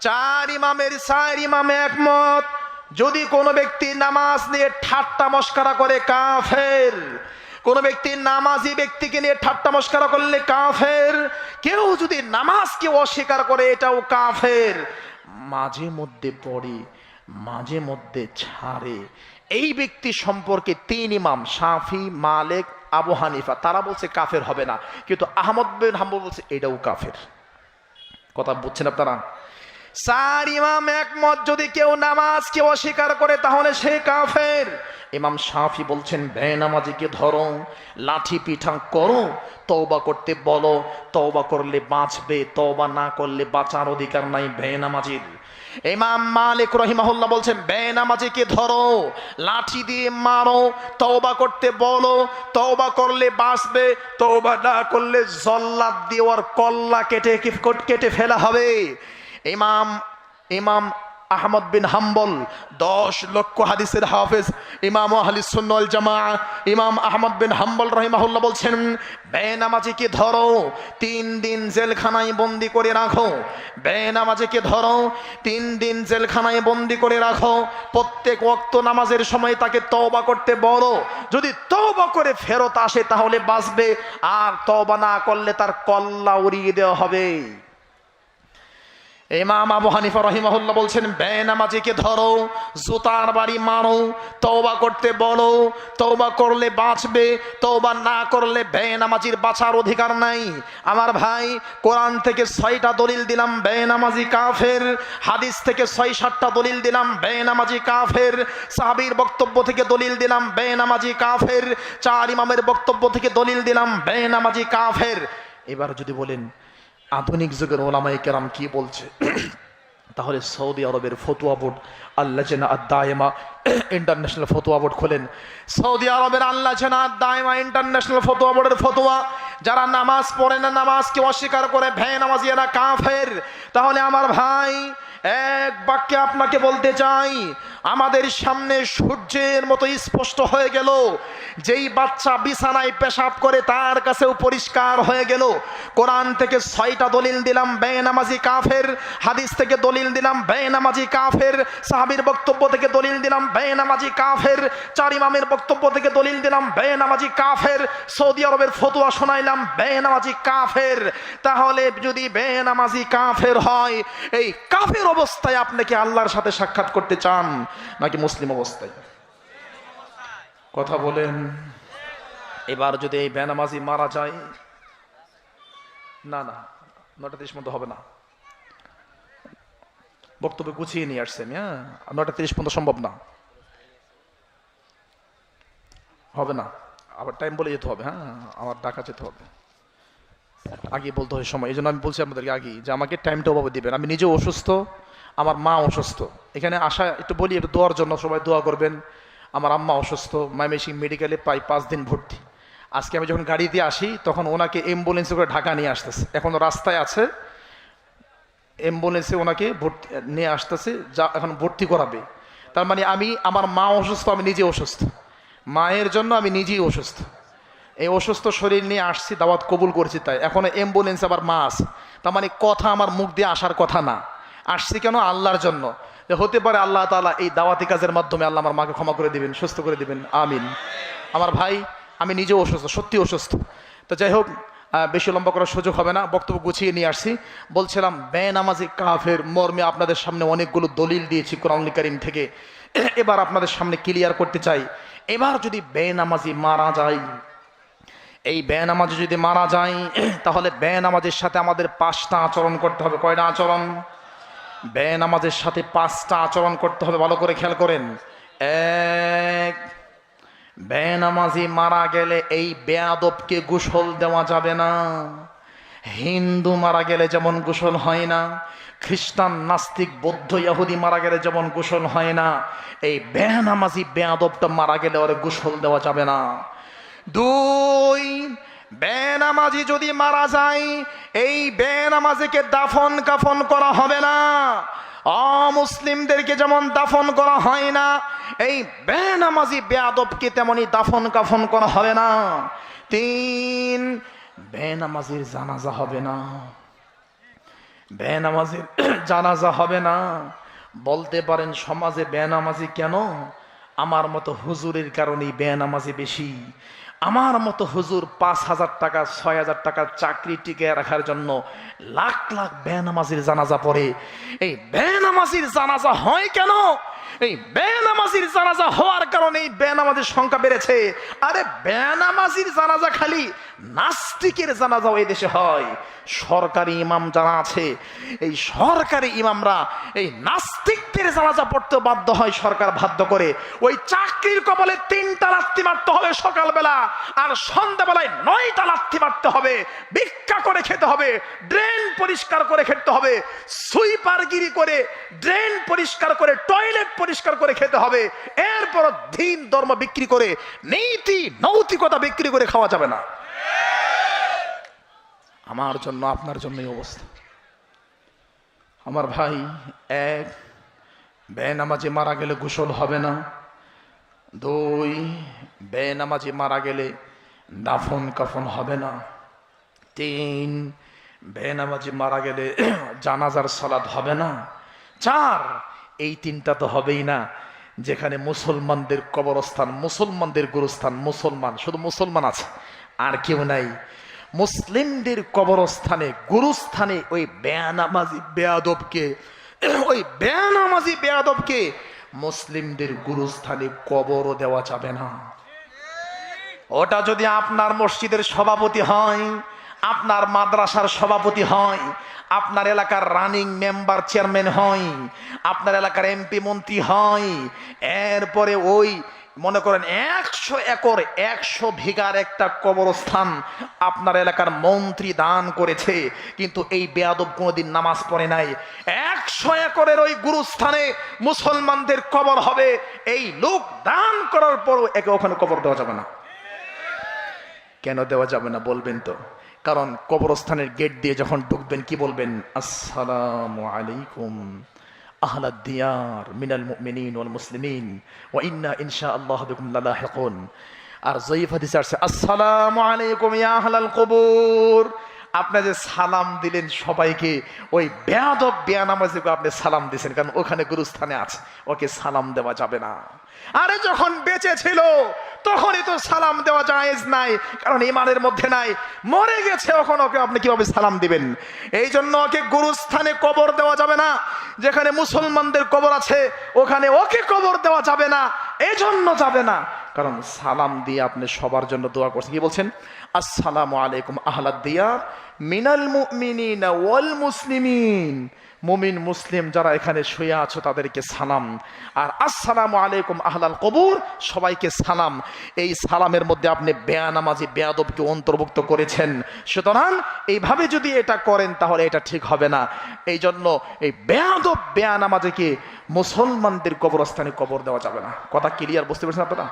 চার ইমামের চার ইমামে একমত। যদি কোনো ব্যক্তি নামাজ নিয়ে ঠাট্টা মস্কারা করে, কাফের। কোন ব্যক্তি নামাজি ব্যক্তিকে নিয়ে ঠাট্টা মস্কারা করলে কাফের। কেউ যদি নামাজকে অস্বীকার করে, এটাও কাফের। মাঝে মধ্যে পড়ে, মাঝে মধ্যে ছাড়ে। এই ব্যক্তি সম্পর্কে তিন ইমাম, শাফি, মালেক, আবু হানিফা, তারা বলছে কাফের হবে না। কিন্তু আহমদ বিন হাম্বল বলছে, এটাও কাফের। কথা বুঝছেন আপনারা? চার ইমাম একমত, যদি কেউ নামাজকে অস্বীকার করে, তাহলে সে কাফের। ইমাম শাফি বলছেন, বেনামাজিকে ধরো, লাঠি পিঠা করো, তওবা করতে বলো, তওবা করলে বাঁচবে, তওবা না করলে বাঁচার অধিকার নাই বেনামাজির। ইমাম মালিক রহিমাহুল্লাহ বলছেন, বেনামাজিকে ধরো, লাঠি দিয়ে মারো, তওবা করতে বলো, তওবা করলে বাঁচবে, তওবা না করলে জল্লাদ দিয়ে ওর কল্লা কেটে কেটে ফেলা হবে। ইমাম ইমাম আহমদ বিন হাম্বল, দশ লক্ষ হাদিসের হাফেজ, ইমাম আহলি সুন্নল জামা ইমাম আহমদ বিন হাম্বল রহিমাহুল্লাহ বলছেন, বেনামাজিকে ধরো, তিন দিন জেলখানায় বন্দি করে রাখো, বেনামাজিকে ধরো, তিন দিন জেলখানায় বন্দি করে রাখো, প্রত্যেক ওক্ত নামাজের সময় তাকে তওবা করতে বলো, যদি তওবা করে ফেরত আসে তাহলে বাঁচবে, আর তওবা না করলে তার কল্লা উড়িয়ে দেওয়া হবে। ইমাম আবু হানিফা রহিমাহুল্লাহ বলছেন, বেনামাজিকে ধরো, জুতার বাড়ি মারো, তওবা করতে বলো, তওবা করলে বাঁচবে, তওবা না করলে বেনামাজির বাঁচার অধিকার নাই। আমার ভাই, কোরআন থেকে ছয়টা দলিল দিলাম, বেনামাজি কাফের। হাদিস থেকে ছয় সাতটা দলিল দিলাম, বেনামাজি কাফের। সাহাবীর বক্তব্য থেকে দলিল দিলাম, বেনামাজি কাফের। চার ইমামের বক্তব্য থেকে দলিল দিলাম, বেনামাজি কাফের। এবার যদি বলেন আধুনিক যুগের ওলামাই কেরাম কি বলছে? তাহলে সৌদি আরবের ফতুয়া বোর্ড আল্লাহ আদায়মা ইন্টারন্যাশনাল ফতুয়া বোর্ড খোলেন। সৌদি আরবের আল্লাহ আদায়মা ইন্টারন্যাশনাল ফতুয়া বোর্ডের ফতুয়া, যারা নামাজ পড়ে না, নামাজকে অস্বীকার করে ভ্যাঁ নামাজিয়ারা কাফের। তাহলে আমার ভাই এক বাক্যে আপনাকে বলতে চাই, আমাদের সামনে সূর্যের মতো স্পষ্ট হয়ে গেল। যেই বাচ্চা বিছানায় পেশাব করে তার কাছেও পরিষ্কার হয়ে গেল। কোরআন থেকে ছয়টা দলিল দিলাম, বেনামাজি কাফের। হাদিস থেকে দলিল দিলাম, বেনামাজি কাফের। সাহাবির বক্তব্য থেকে দলিল দিলাম, বেনামাজি কাফের। চার ইমামের বক্তব্য থেকে দলিল দিলাম, বেনামাজি কাফের। সৌদি আরবের ফতুয়া শোনাইলাম, বেনামাজি কাফের। তাহলে যদি বেনামাজি কাফের হয়, এই কাফের অবস্থায় আপনি কি আল্লাহর সাথে সাক্ষাৎ করতে চান নাকি মুসলিম অবস্থায়? কথা বলেন। এবার যদি এই বেনামাজি মারা যায়, না না নটা তিরিশ মতো হবে না। বক্তব্য গুছিয়ে নিয়ে আসছেন হ্যাঁ? নটা তিরিশ পর্যন্ত সম্ভব না। হবে না। আবার টাইম বলে যেতে হবে হ্যাঁ? আমার ডাকা যেতে হবে। আগে বলতে হয় সময় এই জন্য আমি বলছি আপনাদেরকে আগে যে আমাকে টাইমটা ওভাবে দিবেন। আমি নিজেও অসুস্থ, আমার মা অসুস্থ। এখানে আসা, একটু বলি, একটু দোয়ার জন্য সবাই দোয়া করবেন। আমার আম্মা অসুস্থ মাইমেসিং মেডিকেলে প্রায় পাঁচ দিন ভর্তি। আজকে আমি যখন গাড়ি দিয়ে আসি, তখন ওনাকে অ্যাম্বুলেন্সে করে ঢাকা নিয়ে আসতেছে। এখন রাস্তায় আছে অ্যাম্বুলেন্সে ওনাকে ভর্তি, নিয়ে আসতেছে, যা এখন ভর্তি করাবে। তার মানে আমি, আমার মা অসুস্থ, আমি নিজে অসুস্থ। মায়ের জন্য আমি নিজেই অসুস্থ। এই অসুস্থ শরীর নিয়ে আসছি, দাওয়াত কবুল করছি তাই। এখন অ্যাম্বুলেন্স আবার মাস তার মানে কথা আমার মুখ দিয়ে আসার কথা না। আসছি কেন? আল্লাহর জন্য। যে হতে পারে আল্লাহ তাআলা এই দাওয়াতি কাজের মাধ্যমে আল্লাহ আমার মাকে ক্ষমা করে দিবেন, সুস্থ করে দিবেন। আমিন। আমার ভাই, আমি নিজেও অসুস্থ সত্যি অসুস্থ। তো যাই হোক বেশি লম্বা করার সুযোগ হবে না। বক্তব্য গুছিয়ে নিয়ে আসছি। বলছিলাম, বেনামাজি কাফের মর্মে আপনাদের সামনে অনেকগুলো দলিল দিয়েছি কোরআন করিম থেকে। এবার আপনাদের সামনে ক্লিয়ার করতে চাই। এবার যদি বেনামাজি মারা যায় এই বেনামাজি যদি মারা যায়, তাহলে বেনামাজের সাথে আমাদের পাঁচটা আচরণ করতে হবে। কয়টা আচরণ? বেনামাজের সাথে পাঁচটা আচরণ করতে হবে, ভালো করে খেয়াল করেন। এক, বেনামাজি মারা গেলে এই বেয়াদবকে গোসল দেওয়া যাবে না। হিন্দু মারা গেলে যেমন গোসল হয় না, খ্রিস্টান, নাস্তিক, বৌদ্ধ, ইহুদি মারা গেলে যেমন গোসল হয় না, এই বেনামাজি বেয়াদবটা মারা গেলে ওরে গোসল দেওয়া যাবে না। দুই, বেনামাজি যদি মারা যায়, এই বেনামাজিকে দাফন কাফন করা হবে না। অমুসলিমদেরকে যেমন দাফন করা হয় না, এই বেনামাজি বেয়াদবকে তেমনি দাফন কাফন করা হবে না। তিন, বেনামাজির জানাজা হবে না। বেনামাজির জানাজা হবে না। বলতে পারেন, সমাজে বেনামাজি কেন? আমার মতো হুজুরের কারণেই বেনামাজি বেশি। আমার মতো হুজুর পাঁচ হাজার টাকা, ছয় হাজার টাকার চাকরি টিকে রাখার জন্য লাখ লাখ বেনামাজির জানাজা পড়ে। এই বেনামাজির জানাজা হয় কেন? এই বেনামাজির জানাজা হওয়ার কারণে এই বেনামাজির সংখ্যা বেড়েছে। আরে বেনামাজির জানাজা খালি নাস্তিকের জানাজাও এই দেশে হয়। সরকারি ইমাম যারা আছে, এই সরকারি ইমামরা এই নাস্তিকদের জানাজা পড়তে বাধ্য হয়, সরকার বাধ্য করে। ওই চাকরির কপালে তিনটা লাত্তি মারতে হবে সকালবেলা আর সন্ধ্যাবেলায় নয়টা লাত্তি মারতে হবে। ভিক্ষা করে খেতে হবে, ড্রেন পরিষ্কার করে খেতে হবে, সুইপারগিরি করে ড্রেন পরিষ্কার করে টয়লেট পরিষ্কার করে খেতে হবে। এরপর দিন ধর্ম বিক্রি করে, নীতি নৈতিকতা বিক্রি করে খাওয়া যাবে না। আমার জন্য, আপনার জন্য অবস্থা। আমার ভাই এক, বেনামাজি মারা গেলে গোসল হবে না। দুই, বেনামাজি মারা গেলে দাফন কাফন হবে না। তিন, বেনামাজি মারা গেলে জানাজার সালাদ হবে না। চার এই তিনটা তো হবেই না। যেখানে মুসলমানদের কবরস্থান, মুসলমানদের গুরুস্থান, মুসলমান, শুধু মুসলমান আছে, আর কেউ নাই। মুসলিমদের কবরস্থানে, গুরুস্থানে ওই বেয়ানামাজি, বেয়াদবকে, ওই বেয়ানামাজি, বেয়াদবকে মুসলিমদের গুরুস্থানে কবরও দেওয়া যাবে না। ওটা যদি আপনার মসজিদের সভাপতি হয় আপনার মাদ্রাসার সভাপতি হয়, আপনার এলাকার রানিং মেম্বার চেয়ারম্যান হয়, আপনার এলাকার এমপি মন্ত্রী হয়। এরপরে ওই, মনে করেন একশো একর, একশো ভিগার একটা কবরস্থান আপনার এলাকার মন্ত্রী দান করেছে, কিন্তু এই বেয়াদব কোনোদিন নামাজ পড়ে নাই। একশো একরের ওই গুরুস্থানে মুসলমানদের কবর হবে, এই লোক দান করার পরও একে ওখানে কবর দেওয়া যাবে না। কেন দেওয়া যাবে না বলবেন তো? কারণ কবরস্থানের গেট দিয়ে যখন ঢুকবেন, কি বলবেন? আসসালামু আলাইকুম আহলাদ দিয়ার মিনাল মুমিনিন ওয়াল মুসলিমিন, ওয়া ইন্না ইনশাআল্লাহ বিকুম লালাহিকুন। আর জয়ীফ হাদিসে আসছে, আসসালামু আলাইকুম ইয়া আহলাল কবুর। আপনি যে সালাম দিলেন সবাইকে, ওই বেয়াদব বেয়ানামাজিকে আপনি সালাম দিয়েছেন, কারণ ওখানে গুরুস্থানে আছে। ওকে সালাম দেওয়া যাবে না। আরে যখন বেঁচে ছিল তখনই তো সালাম দেওয়া জায়েজ নাই, কারণ ইমানের মধ্যে নাই। মরে গেছে এখন ওকে আপনি কীভাবে সালাম দিবেন? এই জন্য ওকে গুরুস্থানে কবর দেওয়া যাবে না। যেখানে মুসলমানদের কবর আছে, ওখানে ওকে কবর দেওয়া যাবে না। এই জন্য যাবে না। কারণ সালাম দিয়ে আপনি সবার জন্য দোয়া করছেন। কি বলছেন? আসসালামু আলাইকুম আহলাদ দিয়া মিনাল মুমিনিন ওয়াল মুসলিমিন। মুমিন, মুসলিম যারা এখানে শুয়ে আছো, তাদেরকে সালাম। আর আসসালামু আলাইকুম আহলাল কবুর, সবাইকে সালাম। এই সালামের মধ্যে আপনি বেয়ানামাজি, বেয়াদবকে অন্তর্ভুক্ত করেছেন। সুতরাং এইভাবে যদি এটা করেন, তাহলে এটা ঠিক হবে না। এই জন্য এই বেয়াদব, বেয়ানামাজিকে মুসলমানদের কবরস্থানে কবর দেওয়া যাবে না। কথা ক্লিয়ার বুঝতে পেরেছেন আপনারা?